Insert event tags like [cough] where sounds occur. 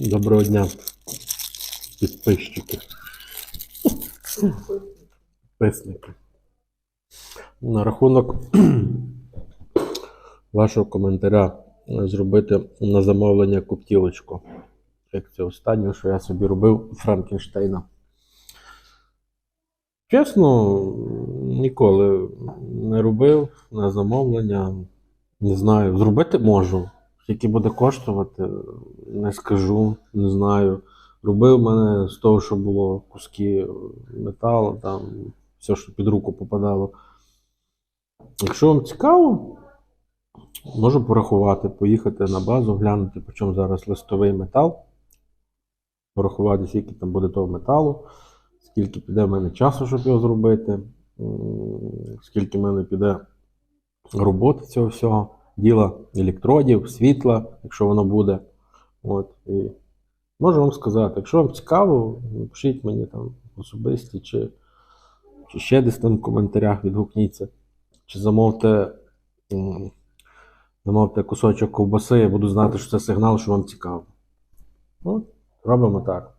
Доброго дня, підписчики. Підписники. На рахунок [clears throat] вашого коментаря зробити на замовлення коптілочку. Як це останнє, що я собі робив Франкенштейна. Чесно, ніколи не робив на замовлення. Не знаю, зробити можу. Скільки буде коштувати, не скажу, не знаю. Робив мене з того, що було куски металу, там, все, що під руку попадало. Якщо вам цікаво, можу порахувати, поїхати на базу, глянути, по чому зараз листовий метал, порахувати, скільки там буде того металу, скільки піде в мене часу, щоб його зробити, скільки в мене піде роботи цього всього, діла електродів, світла, якщо воно буде. От, і можу вам сказати, якщо вам цікаво, напишіть мені там особисті, чи, чи ще десь там в коментарях відгукніться, чи замовте, замовте кусочок ковбаси, я буду знати, що це сигнал, що вам цікаво. От, робимо так.